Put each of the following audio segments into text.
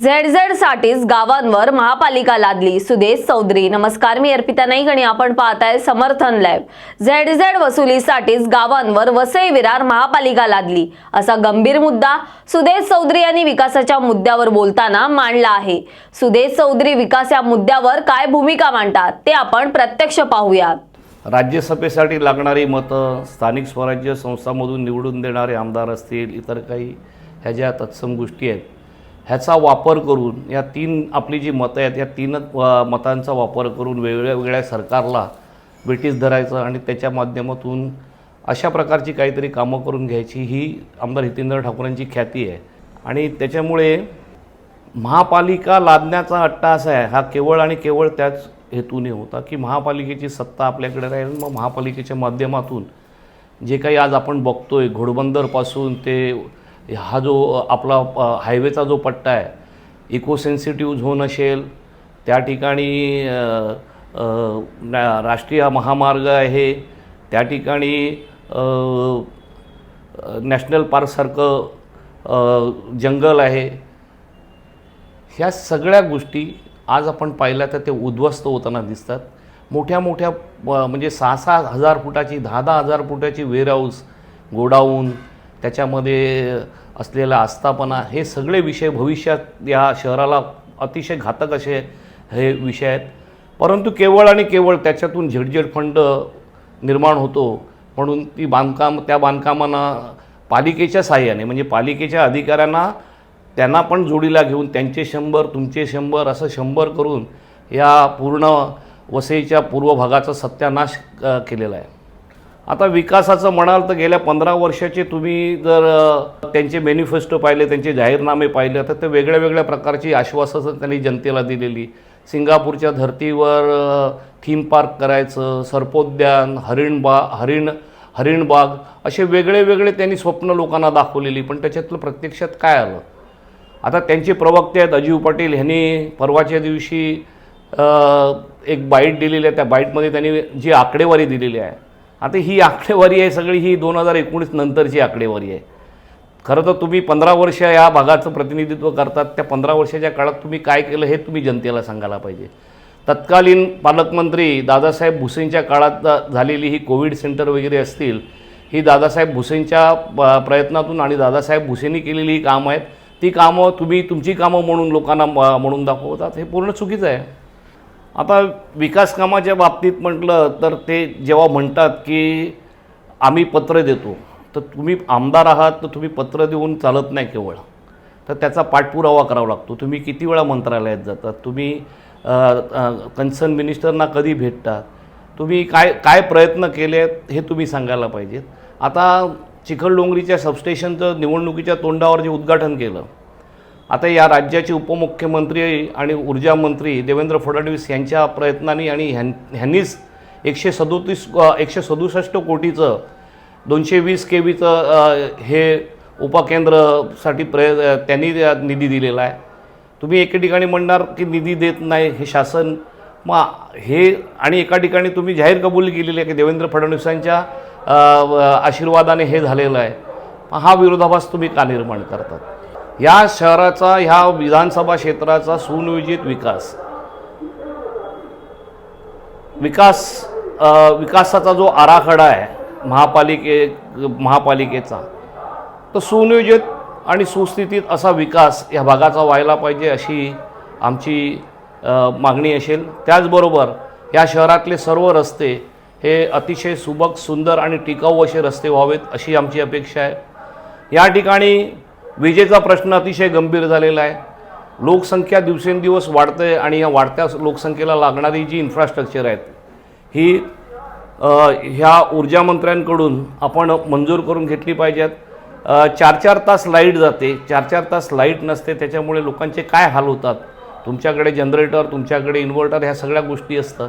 Z Z साठीच गावांवर महापालिका लादली. सुदेश चौधरी नमस्कार मी अर्पिता नाईक आणि आपण पाहताय समर्थन लाईव्ह झेड झेड वसुलीसाठीच गावांवर वसई विरार महापालिका लादली. असा गंभीर मुद्दा सुदेश चौधरी यांनी विकासाच्या मुद्द्यावर बोलताना मांडला आहे. सुदेश चौधरी विकास या मुद्द्यावर काय भूमिका मांडतात ते आपण प्रत्यक्ष पाहूयात. राज्यसभेसाठी लागणारी मतं स्थानिक स्वराज्य संस्थांमधून निवडून देणारे आमदार असतील इतर काही ह्या ज्या तत्सम गोष्टी आहेत. ह्याचा वापर करून या तीन आपली जी मतं आहेत या तीन मतांचा वापर करून वेगळ्या वेगळ्या सरकारला ब्रिटिश धरायचं आणि त्याच्या माध्यमातून अशा प्रकारची काहीतरी कामं करून घ्यायची ही आमदार हितेंद्र ठाकूरांची ख्याती आहे. आणि त्याच्यामुळे महापालिका लादण्याचा अट्टा असा आहे हा केवळ आणि केवळ त्याच हेतूने होता की महापालिकेची सत्ता आपल्याकडे राहील. मग महापालिकेच्या माध्यमातून जे काही आज आपण बघतोय घोडबंदरपासून ते हा जो आपला हायवेचा जो पट्टा आहे इको सेन्सिटिव्ह झोन असेल त्या ठिकाणी राष्ट्रीय महामार्ग आहे त्या ठिकाणी नॅशनल पार्कसारखं जंगल आहे. ह्या सगळ्या गोष्टी आज आपण पाहिल्या तर ते उद्ध्वस्त होताना दिसतात. मोठ्या मोठ्या म्हणजे सहा सहा हजार फुटाची दहा दहा हजार फुटाची वेअरहाऊस गोडाऊन त्याच्यामध्ये असलेला आस्थापना हे सगळे विषय भविष्यात या शहराला अतिशय घातक असे हे विषय आहेत. परंतु केवळ आणि केवळ त्याच्यातून झेडझेड फंड निर्माण होतो म्हणून ती बांधकाम त्या बांधकामांना पालिकेच्या साह्याने म्हणजे पालिकेच्या अधिकाऱ्यांना त्यांना पण जोडीला घेऊन त्यांचे शंभर तुमचे शंभर असं शंभर करून या पूर्ण वसईच्या पूर्व भागाचा सत्यानाश केलेला आहे. आता विकासाचं म्हणाल तर गेल्या पंधरा वर्षाचे तुम्ही जर त्यांचे मॅनिफेस्टो पाहिले त्यांचे जाहीरनामे पाहिले तर ते वेगळ्या वेगळ्या प्रकारची आश्वासनं त्यांनी जनतेला दिलेली. सिंगापूरच्या धर्तीवर थीम पार्क करायचं सर्पोद्यान हरिणबा हरिण हरिणबाग असे वेगळे वेगळे त्यांनी स्वप्न लोकांना दाखवलेली. पण त्याच्यातलं प्रत्यक्षात काय आलं? आता त्यांचे प्रवक्ते आहेत अजीव पाटील ह्यांनी परवाच्या दिवशी एक बाईट दिलेली आहे. त्या बाईटमध्ये त्यांनी जी आकडेवारी दिलेली आहे आता ही आकडेवारी आहे सगळी ही दोन हजार एकोणीस नंतरची आकडेवारी आहे. खरं तर तुम्ही पंधरा वर्ष या भागाचं प्रतिनिधित्व करतात त्या पंधरा वर्षाच्या काळात तुम्ही काय केलं हे तुम्ही जनतेला सांगायला पाहिजे. तत्कालीन पालकमंत्री दादासाहेब भुसेंच्या काळात झालेली ही कोविड सेंटर वगैरे असतील ही दादासाहेब भुसेंच्या प- प्रयत्नातून आणि दादासाहेब भुसेंनी केलेली ही कामं आहेत ती कामं तुम्ही तुमची कामं म्हणून लोकांना म- म्हणून दाखवतात हे पूर्ण चुकीचं आहे. आता विकासकामाच्या बाबतीत म्हटलं तर ते जेव्हा म्हणतात की आम्ही पत्र देतो तर तुम्ही आमदार आहात तर तुम्ही पत्र देऊन चालत नाही केवळ. तर त्याचा पाठपुरावा करावा लागतो. तुम्ही किती वेळा मंत्रालयात जातात तुम्ही कन्सर्न मिनिस्टरना कधी भेटतात तुम्ही काय काय प्रयत्न केले आहेत हे तुम्ही सांगायला पाहिजेत. आता चिखलडोंगरीच्या सबस्टेशनचं निवडणुकीच्या तोंडावर जे उद्घाटन केलं आता या राज्याचे उपमुख्यमंत्री आणि ऊर्जा मंत्री देवेंद्र फडणवीस यांच्या प्रयत्नांनी आणि ह्यां ह्यांनीच एकशे सदोतीस एकशे सदुसष्ट कोटीचं दोनशे वीस के बीचं हे उपकेंद्रसाठी प्रय त्यांनी निधी दिलेला आहे. तुम्ही एके ठिकाणी म्हणणार की निधी देत नाही हे शासन. मग हे आणि एका ठिकाणी तुम्ही जाहीर कबुली केलेली आहे की देवेंद्र फडणवीसांच्या आशीर्वादाने हे झालेलं आहे. मग हा विरोधाभास तुम्ही का निर्माण करतात? या शहराचा ह्या विधानसभा क्षेत्राचा सुनियोजित विकास. विकास विकासाचा जो आराखडा आहे महापालिके महापालिकेचा तो सुनियोजित आणि सुस्थितीत असा विकास या भागाचा व्हायला पाहिजे अशी आमची मागणी असेल. त्याचबरोबर या शहरातले सर्व रस्ते हे अतिशय सुबक सुंदर आणि टिकाऊ असे रस्ते व्हावेत अशी आमची अपेक्षा आहे. या ठिकाणी विजेचा प्रश्न अतिशय गंभीर झालेला आहे. लोकसंख्या दिवसेंदिवस वाढते आणि या वाढत्या लोकसंख्येला लागणारी जी इन्फ्रास्ट्रक्चर आहेत ही ह्या ऊर्जा मंत्र्यांकडून आपण मंजूर करून घेतली पाहिजेत. चार चार तास लाइट जाते चार चार तास लाइट नसते त्याच्यामुळे लोकांचे काय हाल होतात? तुमच्याकडे जनरेटर तुमच्याकडे इन्व्हर्टर ह्या सगळ्या गोष्टी असतात.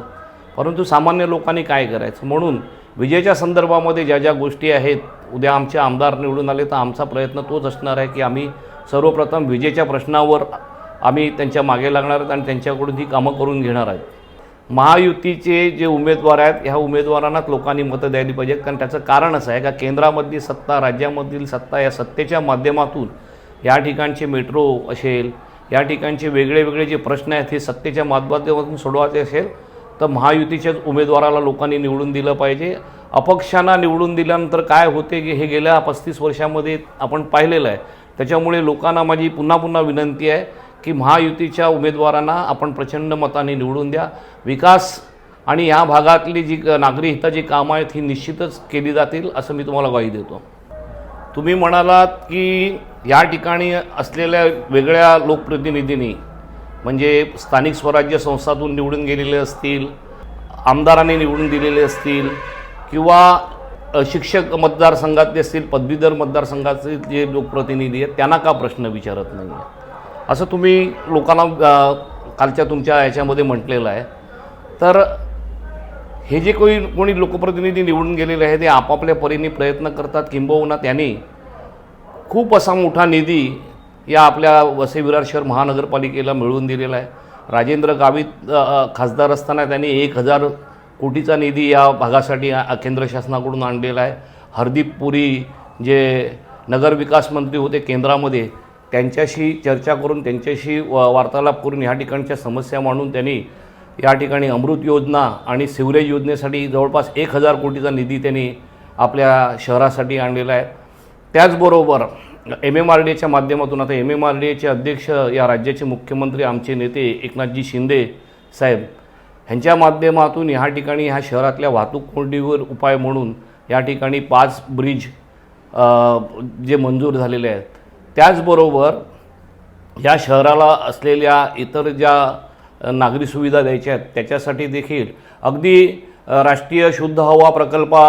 परंतु सामान्य लोकांनी काय करायचं? म्हणून विजेच्या संदर्भामध्ये ज्या ज्या गोष्टी आहेत उद्या आमचे आमदार निवडून आले तर आमचा प्रयत्न तोच असणार आहे की आम्ही सर्वप्रथम विजेच्या प्रश्नावर आम्ही त्यांच्या मागे लागणार आहेत आणि त्यांच्याकडून ही कामं करून घेणार आहेत. महायुतीचे जे उमेदवार आहेत ह्या उमेदवारांनाच लोकांनी मतं द्यायला पाहिजेत. कारण त्याचं कारण असं आहे का? केंद्रामधली सत्ता राज्यामधील सत्ता या सत्तेच्या माध्यमातून या ठिकाणचे मेट्रो असेल या ठिकाणचे वेगळे वेगळे जे प्रश्न आहेत हे सत्तेच्या माध्यमातून सोडवायचे असेल तर महायुतीच्याच उमेदवाराला लोकांनी निवडून दिलं पाहिजे. अपक्षांना निवडून दिल्यानंतर काय होते की हे गेल्या पस्तीस वर्षामध्ये आपण पाहिलेलं आहे. त्याच्यामुळे लोकांना माझी पुन्हा पुन्हा विनंती आहे की महायुतीच्या उमेदवारांना आपण प्रचंड मताने निवडून द्या. विकास आणि या भागातली जी नागरी हिताची कामं आहेत ही निश्चितच केली जातील असं मी तुम्हाला ग्वाही देतो. तुम्ही म्हणालात की या ठिकाणी असलेल्या वेगळ्या लोकप्रतिनिधींनी म्हणजे स्थानिक स्वराज्य संस्थातून निवडून गेलेले असतील आमदारांनी निवडून दिलेले असतील किंवा शिक्षक मतदारसंघातले असतील पदवीधर मतदारसंघाचे जे लोकप्रतिनिधी आहेत त्यांना का प्रश्न विचारत नाही आहे असं तुम्ही लोकांना कालच्या तुमच्या याच्यामध्ये म्हटलेलं आहे. तर हे जे कोणी कोणी लोकप्रतिनिधी निवडून गेलेले आहेत ते आपापल्या परीने प्रयत्न करतात. किंबहुना त्यांनी खूप असा मोठा निधी या आपल्या वसई विरार शहर महानगरपालिकेला मिळवून दिलेला आहे. राजेंद्र गावित खासदार असताना त्यांनी एक हजार कोटीचा निधी या भागासाठी केंद्र शासनाकडून आणलेला आहे. हरदीप पुरी जे नगरविकास मंत्री होते केंद्रामध्ये त्यांच्याशी चर्चा करून त्यांच्याशी व- वार्तालाप करून ह्या ठिकाणच्या समस्या मांडून त्यांनी या ठिकाणी अमृत योजना आणि सिवरेज योजनेसाठी जवळपास एक हजार कोटीचा निधी त्यांनी आपल्या शहरासाठी आणलेला आहे. त्याचबरोबर एम एम आर डी एच्या माध्यमातून आता एम एम आर डी एचे अध्यक्ष या राज्याचे मुख्यमंत्री आमचे नेते एकनाथजी शिंदे साहेब ह्यांच्या माध्यमातून ह्या ठिकाणी ह्या शहरातल्या वाहतूक कोंडीवर उपाय म्हणून या ठिकाणी पाच ब्रिज जे मंजूर झालेले आहेत. त्याचबरोबर या शहराला असलेल्या इतर ज्या नागरी सुविधा द्यायच्या आहेत त्याच्यासाठी देखील अगदी राष्ट्रीय शुद्ध हवा प्रकल्पा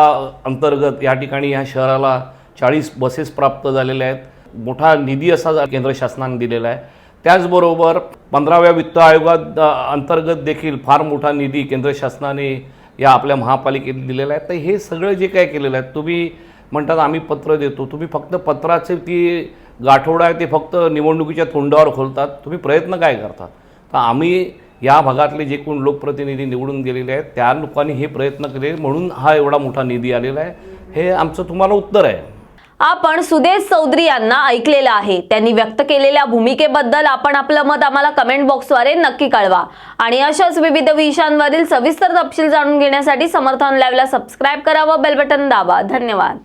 अंतर्गत या ठिकाणी ह्या शहराला चाळीस बसेस प्राप्त झालेल्या आहेत. मोठा निधी असा केंद्र शासनाने दिलेला आहे. त्याचबरोबर पंधराव्या वित्त आयोगात अंतर्गत देखील फार मोठा निधी केंद्र शासनाने या आपल्या महापालिकेत दिलेला आहे. तर हे सगळं जे काय केलेलं आहे तुम्ही म्हणतात आम्ही पत्र देतो तुम्ही फक्त पत्राचे ती गाठोडा आहे ते फक्त निवडणुकीच्या तोंडावर खोलतात. तुम्ही प्रयत्न काय करतात तर आम्ही या भागातले जे कोण लोकप्रतिनिधी निवडून गेलेले आहेत त्या लोकांनी हे प्रयत्न केले म्हणून हा एवढा मोठा निधी आलेला आहे. हे आमचं तुम्हाला उत्तर आहे. आपण सुदेश चौधरी यांना ऐकलेलं आहे. त्यांनी व्यक्त केलेल्या भूमिकेबद्दल आपण आपलं मत आम्हाला कमेंट बॉक्सद्वारे नक्की कळवा. आणि अशाच विविध विषयांवरील सविस्तर तपशील जाणून घेण्यासाठी समर्थन लाईव्हला सबस्क्राईब करा व बेल बटन दाबा. धन्यवाद.